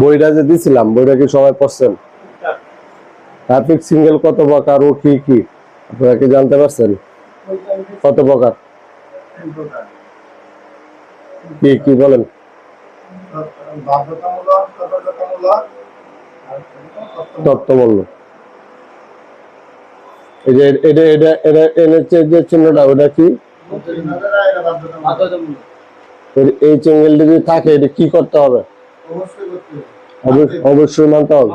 বইটা যে দিছিলাম বইটা কি সবাই পড়ছেন? ট্রাফিক সিঙ্গেল কত প্রকার ও কি কি? আপনারা কি জানতে পারছেন? কত প্রকার? কি কি বলেন? এই যে এটা এটা এটা এনেছে যে চিহ্নটা ওটা কি? এটা বাধ্যতামূলক। এর- এই চেঙ্গেলটা যদি থাকে এটা কি করতে হবে? অবশ্যই অবশ্য- অবশ্যই মানতে হবে।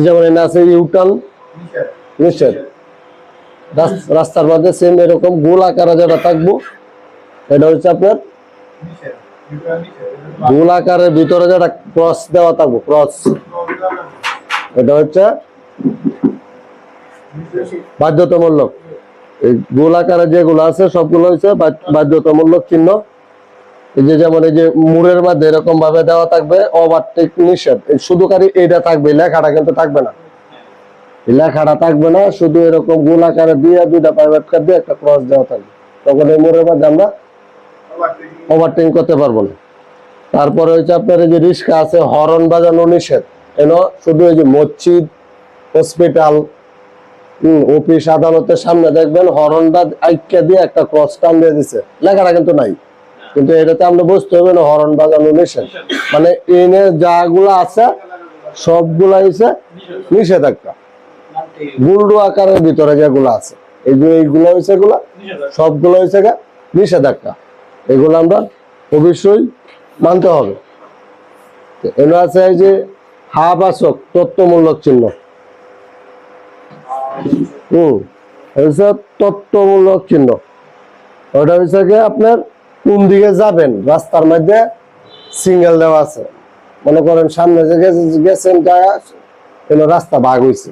যেমন এনে আছে ইউটার্ন নিষেধ নিশ্চয়। রাস্তার মধ্যে সেম এরকম গোল আকারে যেটা থাকব এটা হচ্ছে আপনার গোল আকারের ভিতরে যেটা ক্রস দেওয়া থাকব ক্রস এটা হচ্ছে বাধ্যতামূলক। এই গোল আকারে যেগুলো আছে সবগুলো হচ্ছে বাধ্য- বাধ্যতামূলক চিহ্ন। এই যে যেমন এই যে মুড়ের মধ্যে এরকম ভাবে দেওয়া থাকবে ওভারটেক নিষেধ। শুধু খালি এইটা থাকবে লেখাটা কিন্তু থাকবে না। লেখাটা থাকবে না শুধু এরকম গোল আকারে দিয়ে দুইটা প্রাইভেট কার দিয়ে একটা ক্রস দেওয়া থাকবে। তখন এই মোড়ের মধ্যে আমরা ওভারটেকিং করতে পারব না। তারপরে হচ্ছে আপনার এই যে রিক্সা আছে হরন বাজানো নিষেধ। এন শুধু এই যে মসজিদ হসপিটাল অফিস আদালতের সামনে দেখবেন হরনটা আইকা দিয়ে একটা ক্রস টান দিয়ে দিছে। লেখাটা কিন্তু নাই। কিন্তু এটাতে আমরা বুঝতে হবে না হরন বাজানো নিষেধ। মানে এনে যাগুলো আছে, সবগুলা হচ্ছে নিষেধাজ্ঞা। গুল্ডু আকারের ভিতরে যেগুলো আছে, এই যে এইগুলো হয়েছে এগুলা, সবগুলো হয়েছে নিষেধাজ্ঞা। এগুলো আমরা অবশ্যই মানতে হবে। এগুলো আছে এই যে হাবাসক, তত্ত্বমূলক চিহ্ন। হম তত্ত্বমূলক চিহ্ন। ওটা হচ্ছে কি আপনার কোন দিকে যাবেন? রাস্তার মধ্যে সিঙ্গেল দেওয়া আছে। মনে করেন সামনে যে গেছে- গেছেন গায়ে রাস্তা ভাগ হয়েছে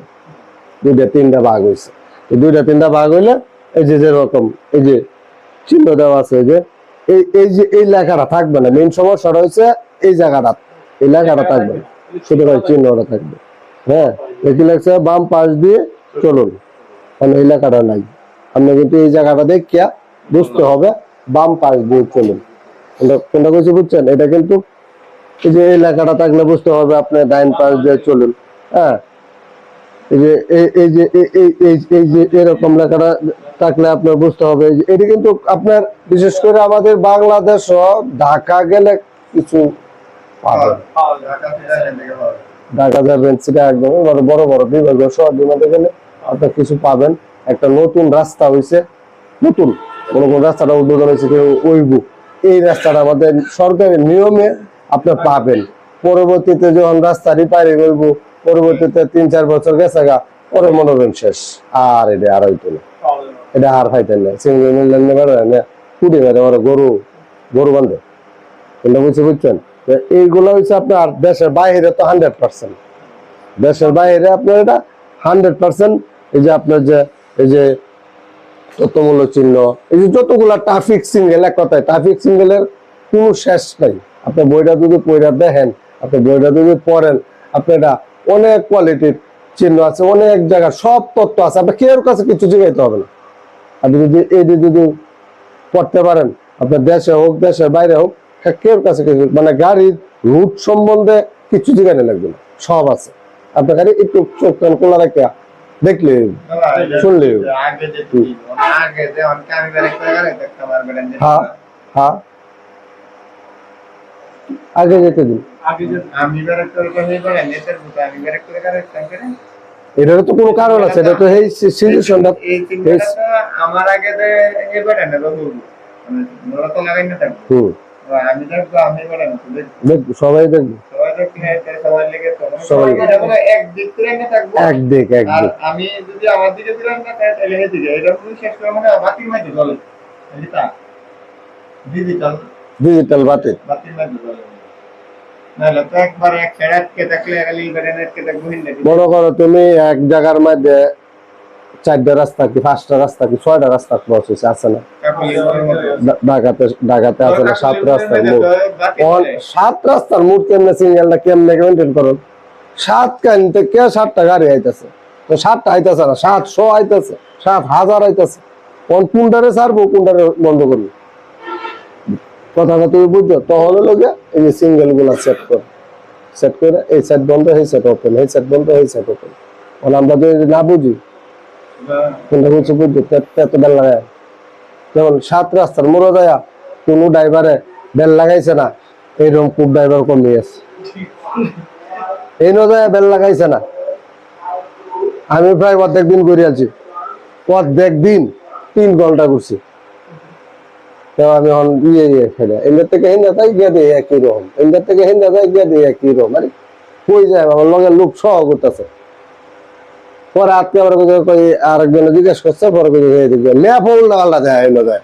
দুইটা, তিনটা ভাগ হয়েছে এই দুইটা, তিনটা ভাগ হইলে এই যে যেরকম এই যে চিহ্ন দেওয়া আছে যে এই এই যে এই লেখাটা থাকবে না। মেইন সমস্যাটা হচ্ছে এই জায়গাটা। এই লেখাটা থাকবে না। শুধু চিহ্নটা থাকবে। হ্যাঁ কি লাগছে বাম পাশ দিয়ে চলুন। কারণ এই লেখাটা নাই। আপনি কিন্তু এই জায়গাটা দেখিয়া বুঝতে হবে। বাম পাশ দিয়ে চলুন কোনটা কইছি বুঝছেন? এটা কিন্তু এই যে এই লেখাটা থাকলে বুঝতে হবে আপনি ডাইন পাশ দিয়ে চলুন। হ্যাঁ? এই যে, এই- যে এই- যে এরকম লেখাটা থাকলে আপনার বুঝতে হবে। কিন্তু আপনার, বিশেষ করে আমাদের বাংলাদেশ ঢাকা গেলে কিছু ঢাকা যাবেন, সেটা একদম বড় বড় বিভাগীয় শহর বিমানে গেলে আপনার কিছু পাবেন। একটা নতুন রাস্তা হয়েছে নতুন। কোন কোন রাস্তাটা উদ্বোধন হয়েছে কেউ ওইব। এই রাস্তাটা আমাদের সরকারের নিয়মে আপনার পাবেন। পরবর্তীতে যখন রাস্তা রিপেয়ারিং হইব পরবর্তীতে তিন চার বছর গেছে গা, পরে মনোরঞ্জন শেষ। আর এটা আর হইতো না। এটা আর খাইতেন না। সিঙ্গল মিললেন না। না কুড়ি বেড়ে ওরা গরু গরু বান্ধে। কিন্তু বুঝছি বুঝছেন? এইগুলো হচ্ছে আপনার দেশের বাইরে তো হান্ড্রেড পার্সেন্ট দেশের বাইরে আপনার এটা হান্ড্রেড পার্সেন্ট এই যে আপনার যে, এই যে তত্ত্বমূল্য চিহ্ন। এই যে যতগুলা ট্রাফিক সিঙ্গেল এক কথায় ট্রাফিক সিঙ্গেলের কোনো শেষ নাই। আপনি বইটা যদি পড়া দেখেন, আপনি বইটা যদি পড়েন আপনি এটা অনেক কোয়ালিটির চিহ্ন আছে, অনেক জায়গার সব তত্ত্ব আছে। আপনি কেউ কাছে কিছু জিগাইতে হবে না। আপনি যদি এই যদি পড়তে পারেন, আপনার দেশে হোক, দেশের বাইরে হোক কেউ কাছে কিছু মানে গাড়ির রুট সম্বন্ধে কিছু জিজ্ঞাসা লাগবে না। সব আছে। আপনার গাড়ি একটু চোখ কান খোলা রাখে দেখলে শুনলে। আগে যে আগে যে অনেক আমি বের করে গেলে দেখতে পারবেন যে হ্যাঁ হ্যাঁ। আগে যেতে দিন। এটারও তো কোনো কারণ আছে এটা তো এই সিচুয়েশনটা আমার আগে যে এই বেড়ে না বাবু মানে নোরা তো লাগাই না থাকব। আমি দেখব আমি বেড়ে না দেখব সবাই দেখব। সবাই দেখলে এটা সবাই লেগে তো সবাই এটা বলে এক দিক না এক দিক এক আর দিক। আমি যদি আমার দিকে দিলাম না তাহলে হেঁটে এটা পুরো শেষ করে মানে বাতির মাঝে চলে। ডিজিটাল ডিজিটাল বাতি। বাতির মাঝে চলে। নাহলে তো একবার এক সাইড আটকে থাকলে খালি বেড়ে করো তুমি এক জায়গার মধ্যে চারটা রাস্তা কি পাঁচটা রাস্তা কি ছয়টা রাস্তা ক্রস হয়েছে আছে না? ঢাকাতে ঢাকাতে আছে না সাত রাস্তার মোড়। সাত রাস্তার মোড় কেমনে সিঙ্গেলটা কেমনে মেনটেন করো সাত কান থেকে সাতটা গাড়ি আইতেছে। তো সাতটা আইতেছে না সাতশো আইতেছে সাত হাজার আইতেছে। কোন কোনটারে ছাড়বো কোনটারে বন্ধ করব? কথাটা তুমি বুঝছ? তখন হলো গিয়ে এই যে সিঙ্গেলগুলা সেট কর। সেট করে এই সেট বন্ধ এই সেট ওপেন এই সেট বন্ধ এই সেট ওপেন আমরা যদি না বুঝি বুঝছি এত বেল লাগায় যেমন সাত রাস্তার মোড়ো কোনো ড্রাইভারে বেল লাগাইছে না খুব ড্রাইভার এই বেল লাগাইছে না। আমি প্রায় অর্ধেক দিন করে আছি। অর্ধেক দিন তিন ঘণ্টা ঘুরছি। আমি এখন ইয়ে ইয়ে থেকে হিন্দা তাই গিয়ে দিয়ে একই রকম। থেকে একই মানে কই যায়? লোক সহ করতেছে পরে আজকে কই আরেকজনে জিজ্ঞেস করছে, পরে এদিক দিয়ে লেয়া ফুল না আল্লাহ যায় এলো যায়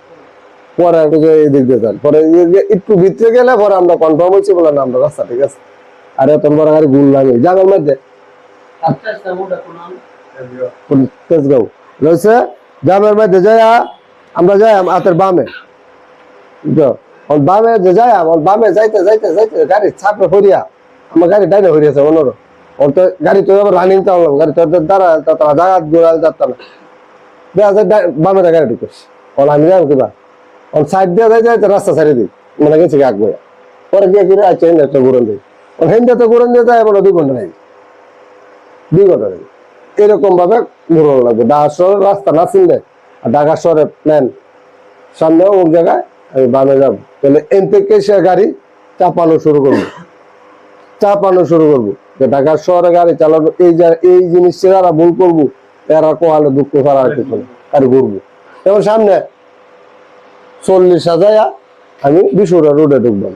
পরে এদিক দিয়ে যান। পরে একটু ভিতরে গেলে পরে আমরা কনফার্ম হয়েছি বলে আমরা রাস্তা ঠিক আছে? আর এত বড় গাড়ি গুল লাগে জানার মধ্যে। তেজগাঁও। রয়েছে? জামের মধ্যে যাই আমরা যাই হাতের বামে? ওর বামে যে যাই বামে যাইতে যাইতে যাইতে গাড়ি ছাপে হরিয়া আমার গাড়ি ডাইনে হরিয়াছে অন্যর ওর তো গাড়ি তো রানিং চালাম গাড়ি তো দাঁড়া তারা জায়গা ঘুরাল যাতাম দেখা যায় বামে গাড়ি ঢুকেছে। ওর আমি যাই কিবা ওর সাইড দিয়ে যাই যাইতে রাস্তা ছাড়িয়ে দিই। মানে গেছে আগ বইয়া। পরে গিয়ে ঘুরে আছে হেন্দাতে ঘুরন দিই ওর হেন্দাতে ঘুরন দিয়ে যায়, এবার দুই ঘণ্টা নাই দুই ঘণ্টা নাই এরকম ভাবে ঘুরন লাগবে। ঢাকা রাস্তা না চিনলে, আর ঢাকা প্ল্যান সামনে ওর জায়গায় আমি বামে যাব। তাহলে এন থেকে সে গাড়ি চাপানো শুরু করব। চাপানো শুরু করব। যে ঢাকা শহরে গাড়ি চালাবো এই এই জিনিসটা যারা ভুল করব, এরা কোয়ালে দুঃখ করার কিছু আর ঘুরবো। এবং সামনে চল্লিশ হাজার আমি বিশুরা রোডে ঢুকবো।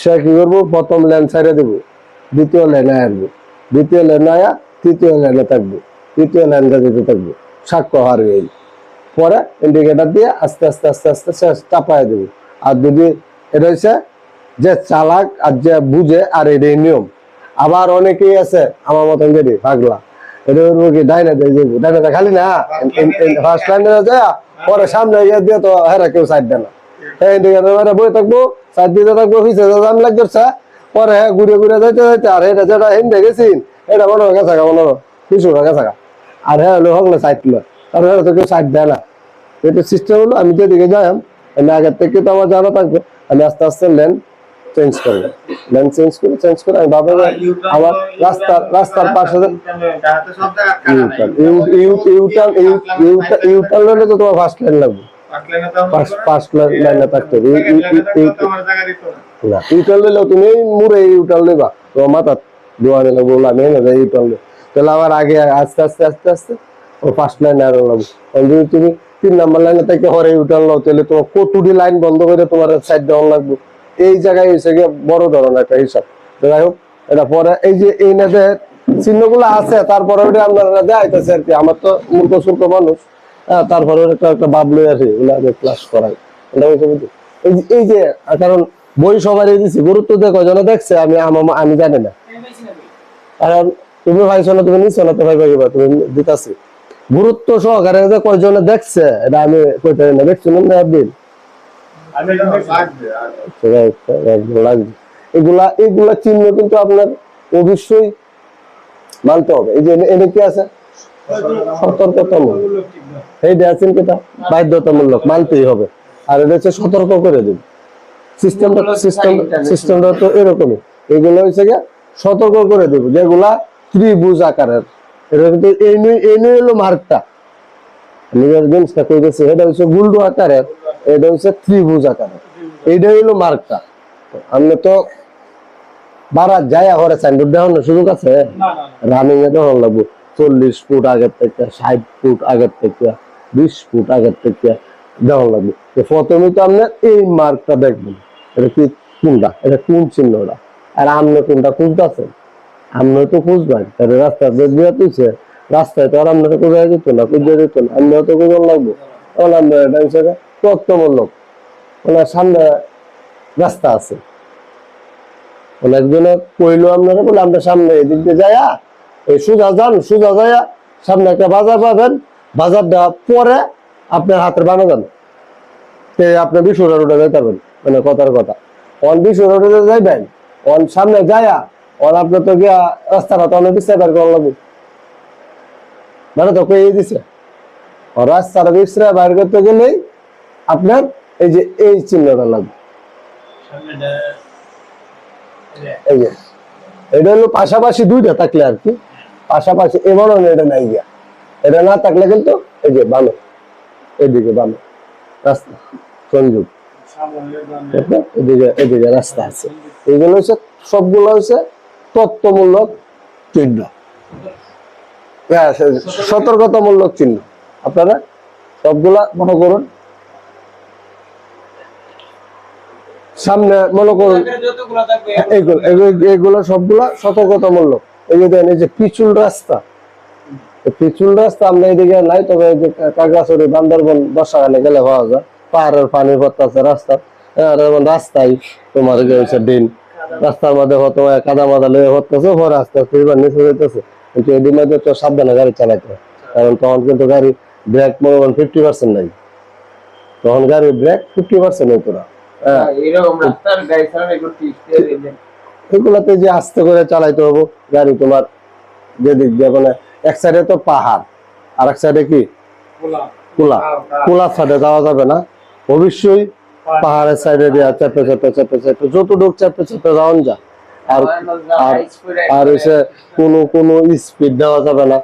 সে কি করব? প্রথম লেন সাইডে দেবো, দ্বিতীয় লেনে আসব। দ্বিতীয় লেনে আয়া, তৃতীয় লেনে থাকব। তৃতীয় লেনটা দিতে থাকব, সাক্ষ্য হারিয়ে। এই পরে ইন্ডিকেটার দিয়ে আস্তে আস্তে আস্তে আস্তে শেষ চাপায় দেবো। আর যদি এটা হচ্ছে যে চালাক আর যে বুঝে, আর এটাই নিয়ম। আবার অনেকেই আছে আমার মতন যদি, পাগলা। না? পরে সামনে কেউ দেয় না। লাগছে পরে হ্যাঁ ঘুরে ঘুরে যাইতে আর এটা যেটা এটা মনে হয় আর হ্যাঁ সাইড আর তো কেউ দেয় না। এটা সিস্টেম হলো, আমি যেদিকে যাই, আমি আগের থেকে তো আমার জানা থাকবে, আমি আস্তে আস্তে লেন চেঞ্জ করব লেন চেঞ্জ করে চেঞ্জ করে আমি ভাববো যে আমার রাস্তার রাস্তার পাশে ইউটার্ন ইউ- ইউটার্ন ইউটার্ন হলে তো তোমার ফার্স্ট লাইন লাগবে। ফার্স্ট লাইনে থাকতে হবে। না ইউটার্ন তুমি মুড়ে ইউটার্ন তোমার না ইউটার্ন তাহলে আবার আগে আস্তে আস্তে আস্তে আস্তে ও ফার্স্ট লাইনে আরও লাগবে। যদি তুমি তিন নাম্বার লাইনে থেকে হরে ইউটার্ন লও তাহলে তোমার কতুটি লাইন বন্ধ করে তোমার সাইড দেওয়া লাগবে। এই জায়গায় হয়েছে গিয়ে বড় ধরনের একটা হিসাব। যাই হোক এটা পরে এই যে এই নেতে চিহ্নগুলো আছে তারপরে ওটা আপনারা দেখাইতেছে আর কি। আমার তো মূর্খ সূর্খ মানুষ। হ্যাঁ, তারপরে একটা একটা বাপ লই আসি ওগুলো আগে ক্লাস করাই? এই যে- কারণ বই সবাই দিছি গুরুত্ব দিয়ে কজনে দেখছে আমি আমা- আমি জানি না। কারণ তুমি ভাইছো না তুমি নিছো না তো ভাই ভাইবা তুমি দিতাছি। গুরুত্ব সহকারে কয়জনে দেখছে এটা আমি কইতে না। দেখছি না একদিন লাগবে এগুলা এগুলা চিহ্ন কিন্তু আপনার অবশ্যই মানতে হবে। এই যে এনে- এনে কি আছে? সতর্কতামূলক। এইটা আছেন কেটা বাধ্যতামূলক মানতেই হবে। আর এটা হচ্ছে সতর্ক করে দেবে সিস্টেমটা সিস্টেম সিস্টেমটা তো এরকমই। এগুলো হচ্ছে গিয়ে সতর্ক করে দেবে যেগুলা ত্রিভুজ আকারের। এটা কিন্তু এই নই এই নই হলো মার্কটা। নিজের জিনিসটা কই গেছে এটা হচ্ছে গুল্ডু আকারের। এটা হচ্ছে ত্রিভুজ আকারের এইটা হলো মার্কটা। আমরা তো বারাত যায় হরে সাইনবোর্ড দেখানোর সুযোগ আছে? রানিং এ দেখানো লাগবে। চল্লিশ ফুট আগের থেকে ষাট ফুট আগের থেকে বিশ ফুট আগের থেকে দেখানো লাগবে। তো প্রথমে তো আপনার এই মার্কটা দেখবেন। এটা কি কোনটা? এটা কোন চিহ্নটা? আর আপনি কোনটা খুঁজতেছেন আপনি তো খুঁজবেন। তাহলে রাস্তা দেখবে তুইছে। রাস্তায় তো আর আপনারা কোথায় যেত না কোথায় যেত না। আপনিও তো কোথাও লাগবো। তখন আমরা এটা হিসেবে তত্ত্বমূলক ওনার সামনে রাস্তা আছে। অনেকজনে কইলো আপনারা বলে, আমরা সামনে এদিক দিয়ে যাইয়া, এই সুজা যান, সুজা যাইয়া সামনে একটা বাজার পাবেন। বাজারটা পরে আপনার হাতের বানা যান আপনি বিশুরা রোডে যাইতে পারবেন। মানে কথার কথা। অন বিশুরা রোডে যাইবেন, অন সামনে যাইয়া, অন আপনার তো গিয়া রাস্তাটা তো অনেক বিশ্রায় বের করা মানে তো কই দিছে। রাস্তাটা বিশ্রায় বাইর করতে গেলেই আপনার এই যে এই চিহ্নটা লাগবে। এই যে এটা হলো পাশাপাশি দুইটা থাকলে আর কি। পাশাপাশি না এটা নাই গিয়া। এটা না থাকলে কিন্তু এই যে বামে এদিকে বামে রাস্তা সংযোগ। এদিকে এদিকে রাস্তা আছে। এগুলো হচ্ছে সবগুলো হচ্ছে তত্ত্বমূলক চিহ্ন। হ্যাঁ সতর্কতামূলক চিহ্ন। আপনারা সবগুলা মনে করুন। সামনে মনে করুন এগুলো এগুলো- সবগুলা সতর্কতামূলক। এই যে দেখেন, এই যে পিছুল রাস্তা। এই পিছুল রাস্তা আমরা এদিকে নাই, তবে এই যে কাগড়াছড়ি বান্দরবন বর্ষাকালে গেলে পাওয়া যায়। পাহাড়ের পানি পড়তেছে রাস্তা। আর এমন রাস্তায় তোমার হচ্ছে দিন। রাস্তার মধ্যে হতো কাদা মাদা লেগে হতেছে পরে আস্তে আস্তে এবার নিচে যেতেছে কিন্তু এদিন মধ্যে তো সাবধানে গাড়ি চালাইতে হয়। কারণ তখন কিন্তু গাড়ি ব্রেক মনে ফিফটি পার্সেন্ট নাই। তখন গাড়ির ব্রেক ফিফটি পার্সেন্ট হতো না। হ্যাঁ। টিস্ট এগুলাতে যে আস্তে করে চালাইতে হব গাড়ি তোমার যেদিক দিয়ে মানে এক সাইডে তো পাহাড় আর এক সাইডে কি? কুলা কুলা সাইডে যাওয়া যাবে না। অবশ্যই পাহাড়ের সাইডে দিয়ে চেপে চেপে চেপে চেপে যতটুক চেপে চেপে যাওয়ান যা। আর আর এসে কোনো কোনো স্পিড দেওয়া যাবে না।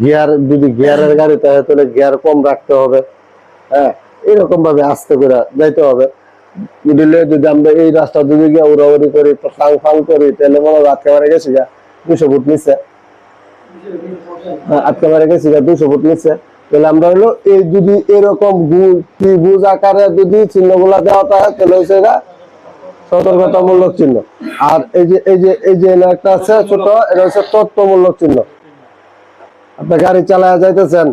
গিয়ার যদি গিয়ারের গাড়িতে হয় তাহলে গিয়ার কম রাখতে হবে। হ্যাঁ। এরকম ভাবে আস্তে করে যাইতে হবে। মিডিলে যদি আমরা এই রাস্তা যদি গিয়ে উড়াউড়ি করি ফাং ফাং করি তাহলে মনে হয় একেবারে গেছি গা দুশো ফুট নিচে। হ্যাঁ, একেবারে গেছি গা দুশো ফুট নিচে। তাহলে আমরা হলো এই যদি এরকম ত্রিভুজ আকারে যদি দেওয়া থাকে তাহলে হচ্ছে এটা সতর্কতামূলক চিহ্ন। আর এই যে এই যে এই যে একটা আছে ছোট এটা হচ্ছে তথ্যমূলক চিহ্ন। আপনি গাড়ি চালায় যাইতেছেন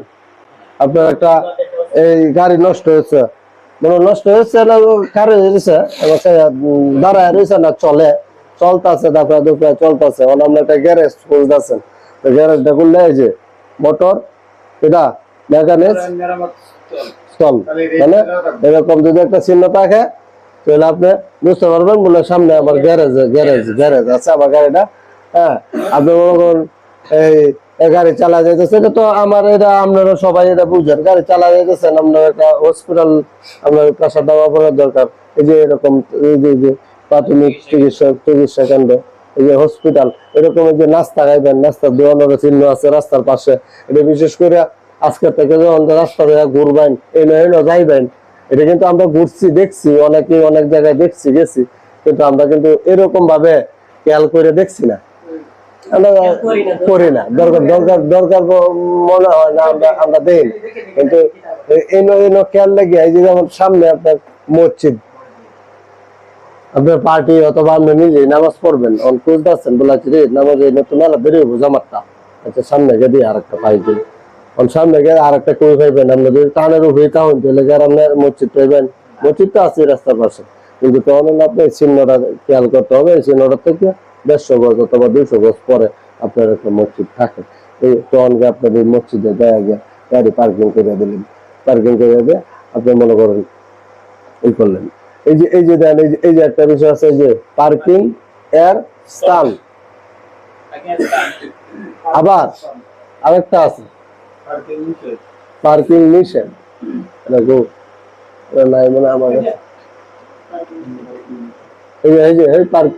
আপনার একটা এই গাড়ি নষ্ট হয়েছে। মানে নষ্ট হয়েছে না দাঁড়ায় রয়েছে না, চলে। চলতেছে দাপড়া দুপড়া চলতেছে। মানে আপনি একটা গ্যারেজ খুঁজতেছেন গ্যারেজটা খুললে এই যে মোটর এটা মেকানিক্স চল মানে এরকম যদি একটা চিহ্ন থাকে, তাহলে আপনি বুঝতে পারবেন বলে সামনে আমার গ্যারেজ গ্যারেজ গ্যারেজ আছে আমার গাড়িটা। হ্যাঁ আপনি মনে এই গাড়ি চালা যাইতেছে তো আমার, এটা আপনারা সবাই এটা বুঝেন। গাড়ি চালা যাইতেছেন আপনার একটা হসপিটাল আপনার প্রেশার দেওয়া করার দরকার। এই যে এরকম প্রাথমিক চিকিৎসা কেন্দ্র, এই যে হসপিটাল এরকম যে নাস্তা খাইবেন নাস্তা দেওয়ানোর চিহ্ন আছে রাস্তার পাশে। এটা বিশেষ করে আজকের থেকে যখন রাস্তা ঘুরবেন, এই নয় এই নয় যাইবেন, এটা কিন্তু আমরা ঘুরছি, দেখছি অনেকে অনেক জায়গায় দেখছি, গেছি। কিন্তু আমরা কিন্তু এরকম ভাবে খেয়াল করে দেখছি না। করি না। দরকার দরকার দরকার মনে হয় না আমরা আমরা। কিন্তু লাগে যে যেমন সামনে আপনার মসজিদ। আপনার পার্টি অথবা আপনি নিজে নামাজ পড়বেন, অন বলাচ্ছি রে, নামাজ এই নতুন আচ্ছা সামনে গিয়ে দিয়ে আর একটা পাই দিই। অন সামনে গিয়ে আর একটা পাইবেন। যদি টানের উপরে তাহলে গিয়ে আপনার মসজিদ পাইবেন, মসজিদ তো আছে রাস্তার পাশে। কিন্তু তখন আপনি চিহ্নটা খেয়াল করতে হবে এই চিহ্নটা থেকে দেড়শো গজ অথবা দুইশো গজ পরে আপনার একটা মসজিদ থাকে। এই তখন গিয়ে আপনার এই মসজিদে দেয়া গিয়ে গাড়ি পার্কিং করে দিলেন। পার্কিং করে দিয়ে আপনি মনে করেন এই করলেন। এই যে এই যে দেন এই যে এই যে একটা বিষয় আছে যে পার্কিং এর স্থান। আবার আরেকটা আছে। পার্কিং নিষেধ। এটা নাই মানে আমার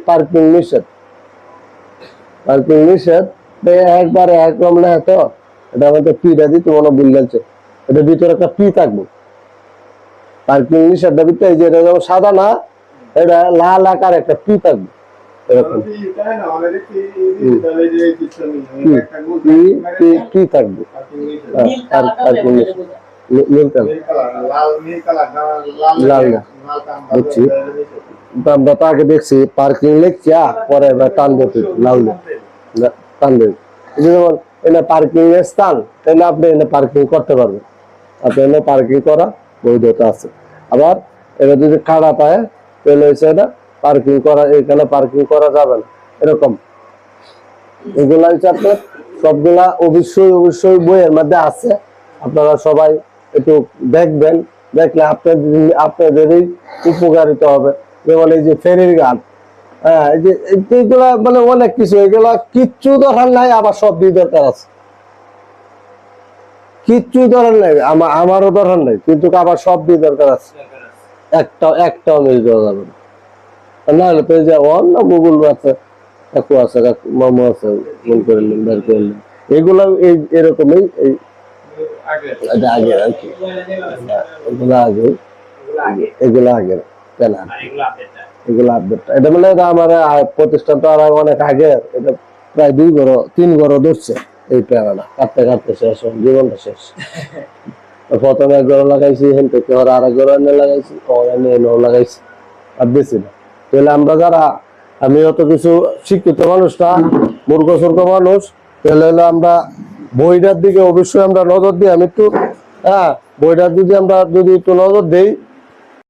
পার্কিং নিষেধ। পার্কিং নিষেধ একবারে একদম না তো এটা আমাদের পিটা দিতে মনে ভুলছে এটা ভিতরে একটা পি থাকবে। পার্কিং নিষেধটা ভিতরে এই যে এটা যেমন সাদা না এটা লাল আকার একটা পি থাকবে। এরকম। পি পি পি পি থাকবে। নিষেধ। নি- নীল কালার। লাল না। বুঝছি। আমরা তো আগে দেখছি পার্কিং পরে এবার টান দিতে লাল। টান যেমন পার্কিং এর স্থান তাহলে আপনি পার্কিং করতে পারবেন। আপনি পার্কিং করা বৈধতা আছে। আবার এটা যদি খাড়া পায় তাহলে হচ্ছে এটা পার্কিং করা এখানে পার্কিং করা যাবে না। এরকম। এগুলা হচ্ছে আপনার সবগুলা অবশ্যই অবশ্যই বইয়ের মধ্যে আছে। আপনারা সবাই একটু দেখবেন, দেখলে আপনাদের আপনাদেরই উপকারিত হবে। যেমন এই যে ফেরির গান হ্যাঁ মানে অনেক কিছু, এগুলা কিচ্ছু নাই, আবার দরকার আছে। কিচ্ছু নাই আমার আমারও নাই, কিন্তু আবার দরকার আছে। একটা একটাও মিস দেওয়া যাবে না। হলে গুগল আছে কাকু আছে মামু আছে করলেন বের করলেন এগুলো এই এরকমই, এই এটা আগে। আর মানে অনেক আগে। এটা প্রায় দুই ঘর তিন ঘর ধরছে এই প্যারাটা কাটতে কাটতে শেষ, জীবনটা শেষ। প্রথমে এক ঘর লাগাইছি হেন থেকে আর এক ঘর এনে লাগাইছি লাগাইছি। আর বেশি না। তাহলে আমরা যারা, আমি অত কিছু শিক্ষিত মানুষ না, মূর্খ সূর্খ মানুষ, তাহলে হলো আমরা বইটার দিকে অবশ্যই আমরা নজর দিই। আমি একটু হ্যাঁ বইটার যদি আমরা যদি একটু নজর দিই